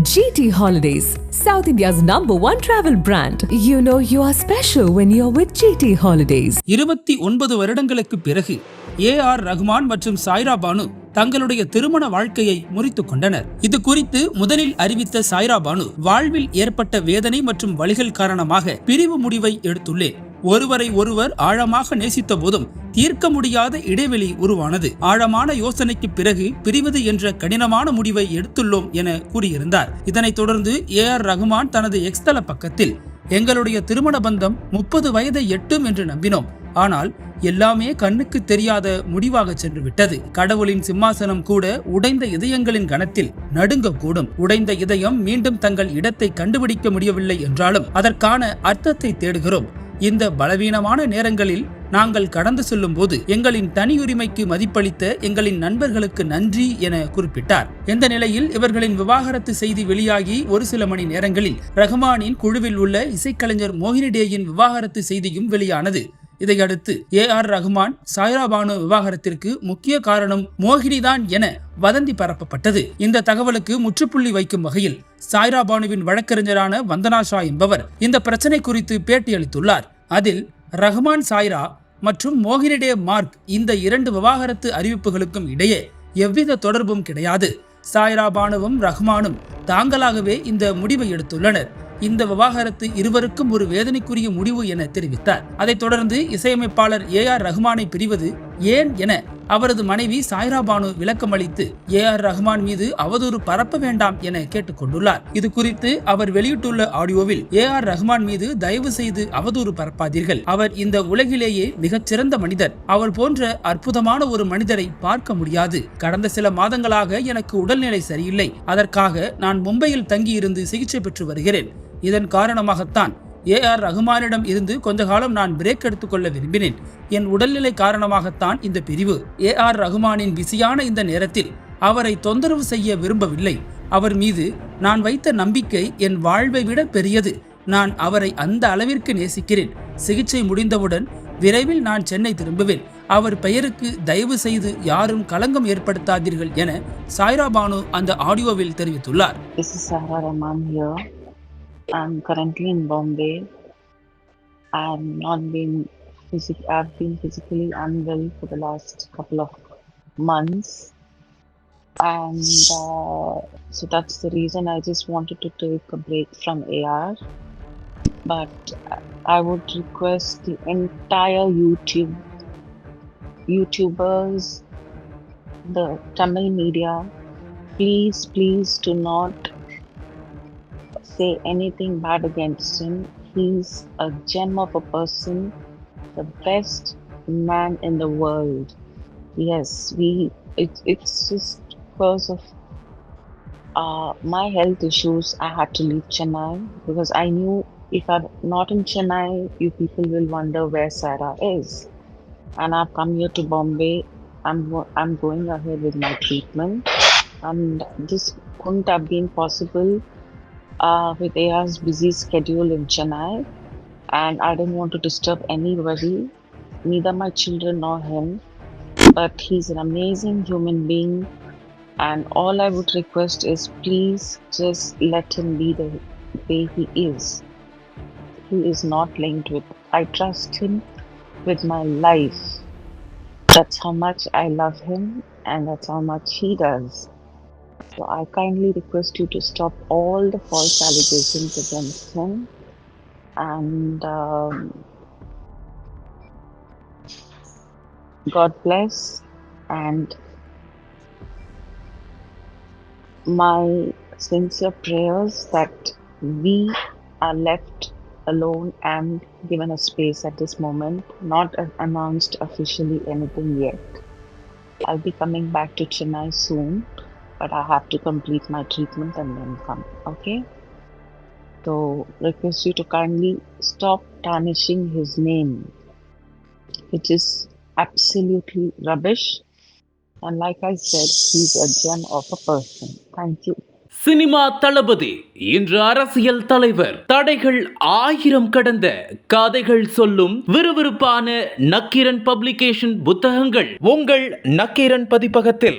GT Holidays, South India's number one travel brand. You know you are special when you're with GT Holidays. இருபத்தி ஒன்பது வருடங்களுக்கு பிறகு ஏ R Rahman மற்றும் சாய்ரா பானு தங்களுடைய திருமண வாழ்க்கையை முறித்துக் கொண்டனர் இது குறித்து முதலில் அறிவித்த சாய்ரா பானு வாழ்வில் ஏற்பட்ட வேதனை மற்றும் வழிகள் காரணமாக பிரிவு முடிவை எடுத்துள்ளேன் ஒருவரை ஒருவர் ஆழமாக நேசித்த போதும் தீர்க்க முடியாத இடைவெளி உருவானது. ஆழமான யோசனைக்கு பிறகு பிரிவது என்ற கடினமான முடிவை எடுத்துள்ளோம் என கூறியிருந்தார். இதனைத் தொடர்ந்து ஏ ஆர் ரகுமான் தனது எக்ஸ்தல பக்கத்தில் எங்களுடைய திருமண பந்தம் முப்பது வயதை எட்டும் என்று நம்பினோம். ஆனால் எல்லாமே கண்ணுக்கு தெரியாத முடிவாக சென்று விட்டது கடவுளின் சிம்மாசனம் கூட உடைந்த இதயங்களின் கணத்தில் நடுங்கக்கூடும். உடைந்த இதயம் மீண்டும் தங்கள் இடத்தை கண்டுபிடிக்க முடியவில்லை என்றாலும் அதற்கான அர்த்தத்தை தேடுகிறோம். இந்த பலவீனமான நேரங்களில் நாங்கள் கடந்து செல்லும் போது எங்களின் தனியுரிமைக்கு மதிப்பளித்த எங்களின் நண்பர்களுக்கு நன்றி என குறிப்பிட்டார். இந்த நிலையில் இவர்களின் விவாகரத்து செய்தி வெளியாகி ஒரு சில மணி நேரங்களில் ரஹ்மானின் குழுவில் உள்ள இசைக்கலைஞர் மோகினி டேயின் விவாகரத்து செய்தியும் வெளியானது. இதையடுத்து ஏ ஆர் ரஹ்மான் சாய்ரா பானு விவாகரத்திற்கு முக்கிய காரணம் மோகினிதான் என வதந்தி பரப்பப்பட்டது. இந்த தகவலுக்கு முற்றுப்புள்ளி வைக்கும் வகையில் சாய்ரா பானுவின் வழக்கறிஞரான வந்தனா ஷா என்பவர் இந்த பிரச்சனை குறித்து பேட்டியளித்துள்ளார். அதில் ரஹ்மான் சாய்ரா மற்றும் மோகினிடே மார்க் இந்த இரண்டு விவாகரத்து அறிவிப்புகளுக்கும் இடையே எவ்வித தொடர்பும் கிடையாது. சாய்ரா பானுவும் ரஹ்மானும் தாங்களாகவே இந்த முடிவை எடுத்துள்ளனர். இந்த விவாகரத்து இருவருக்கும் ஒரு வேதனைக்குரிய முடிவு என தெரிவித்தார். அதைத் தொடர்ந்து இசையமைப்பாளர் ஏ ஆர் ரஹ்மானை பிரிவது ஏன் என அவரது மனைவி சாய்ரா பானு விளக்கமளித்து ஏ ஆர் ரஹ்மான் மீது அவதூறு பரப்ப வேண்டாம் என கேட்டுக்கொண்டுள்ளார். இது குறித்து அவர் வெளியிட்டுள்ள ஆடியோவில் ஏ ஆர் ரஹ்மான் மீது தயவு செய்து அவதூறு பரப்பாதீர்கள். அவர் இந்த உலகிலேயே மிகச்சிறந்த மனிதர். அவர் போன்ற அற்புதமான ஒரு மனிதரை பார்க்க முடியாது. கடந்த சில மாதங்களாக எனக்கு உடல்நிலை சரியில்லை. அதற்காக நான் மும்பையில் தங்கியிருந்து சிகிச்சை பெற்று வருகிறேன். இதன் காரணமாகத்தான் ஏ ஆர் ரகுமானிடம் இருந்து கொஞ்ச காலம் நான் பிரேக் எடுத்துக்கொள்ள விரும்பினேன். என் உடல்நிலை காரணமாகத்தான் இந்த பிரிவு. ஏ ஆர் ரகுமானின் பிஸியான இந்த நேரத்தில் அவரை தொந்தரவு செய்ய விரும்பவில்லை. அவர் மீது நான் வைத்த நம்பிக்கை என் வாழ்வை விட பெரியது. நான் அவரை அந்த அளவிற்கு நேசிக்கிறேன். சிகிச்சை முடிந்தவுடன் விரைவில் நான் சென்னை திரும்புவேன். அவர் பெயருக்கு தயவு செய்து யாரும் களங்கம் ஏற்படுத்தாதீர்கள் என சாய்ரா பானு அந்த ஆடியோவில் தெரிவித்துள்ளார். I'm currently in Bombay. I've not been physic- I've been physically unwell for the last couple of months, and uh, so that's the reason I just wanted to take a break from AR. But I would request the entire YouTube YouTubers, the Tamil media, please, please do not say anything bad against him. He's a gem of a person, the best man in the world. Yes, we. It, it's just because of uh, my health issues, I had to leave Chennai because I knew if I'm not in Chennai, you people will wonder where Sarah is. And I've come here to Bombay. I'm I'm going ahead with my treatment, and this couldn't have been possible uh, with AR's busy schedule in Chennai, and I didn't want to disturb anybody, neither my children nor him. But he's an amazing human being, and all I would request is please just let him be the way he is. He is not linked with. I trust him with my life. That's how much I love him, and that's how much he does. So I kindly request you to stop all the false allegations against him. And um, God bless. And my sincere prayers that we are left alone and given a space at this moment, not announced officially anything yet. I'll be coming back to Chennai soon but I have to complete my treatment and then come. Okay? So, request you to kindly stop tarnishing his name, It is absolutely rubbish. And like I said, he's a gem of a person. Thank you. Cinema தளபதி இன்று அரசியல் தலைவர் தடைகள் ஆயிரம் கடந்த கதைகள் சொல்லும் விறுவிறுப்பான Nakkheeran publication புத்தகங்கள் உங்கள் நக்கீரன் பதிப்பகத்தில்